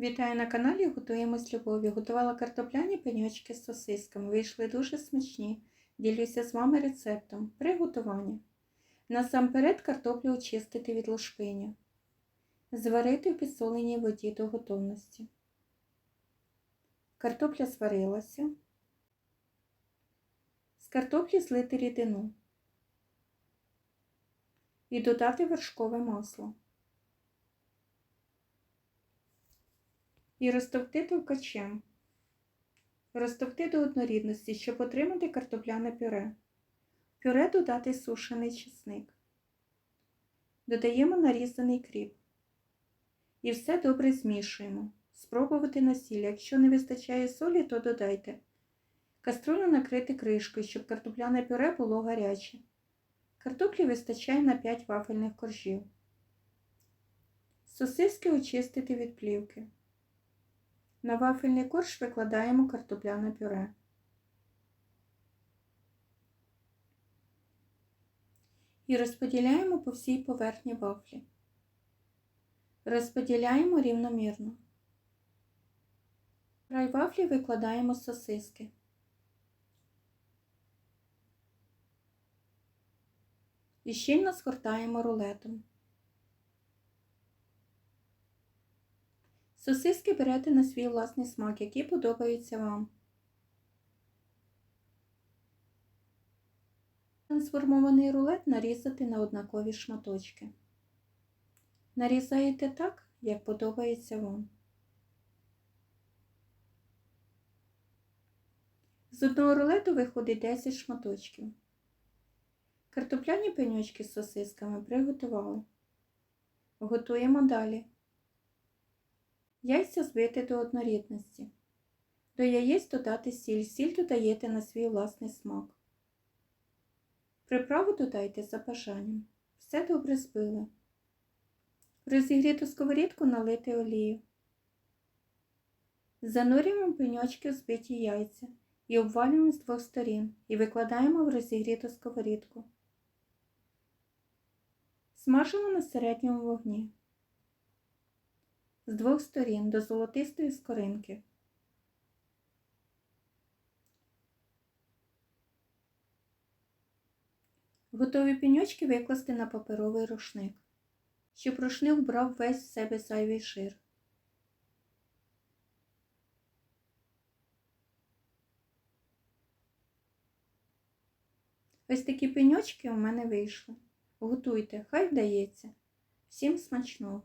Вітаю на каналі Готуємо з любов'ю. Готувала картопляні пеньочки з сосисками. Вийшли дуже смачні. Ділюся з вами рецептом. Приготування. Насамперед картоплю очистити від лушпиня. Зварити в підсоленій воді до готовності. Картопля зварилася. З картоплі злити рідину. І додати вершкове масло. І розтовкти товкачем. Розтовкти до однорідності, щоб отримати картопляне пюре. Пюре додати сушений чесник. Додаємо нарізаний кріп. І все добре змішуємо. Спробувати на сіль. Якщо не вистачає солі, то додайте. Каструлю накрити кришкою, щоб картопляне пюре було гаряче. Картоплі вистачає на 5 вафельних коржів. Сосиски очистити від плівки. На вафельний корж викладаємо картопляне пюре. І розподіляємо по всій поверхні вафлі. Розподіляємо рівномірно. Край вафлі викладаємо сосиски. І щільно скортаємо рулетом. Сосиски берете на свій власний смак, який подобається вам. Трансформований рулет нарізати на однакові шматочки. Нарізаєте так, як подобається вам. З одного рулету виходить 10 шматочків. Картопляні пеньочки з сосисками приготували. Готуємо далі. Яйця збити до однорідності. До яєць додати сіль. Сіль додаєте на свій власний смак. Приправу додайте за бажанням. Все добре збили. Розігріту сковорідку налити олію. Занурюємо пеньочки в збиті яйця і обвалюємо з двох сторін і викладаємо в розігріту сковорідку. Смажимо на середньому вогні з двох сторін до золотистої скоринки. Готові піньочки викласти на паперовий рушник, щоб рушник брав весь в себе зайвий жир. Ось такі пеньочки у мене вийшли. Готуйте, хай вдається. Всім смачного!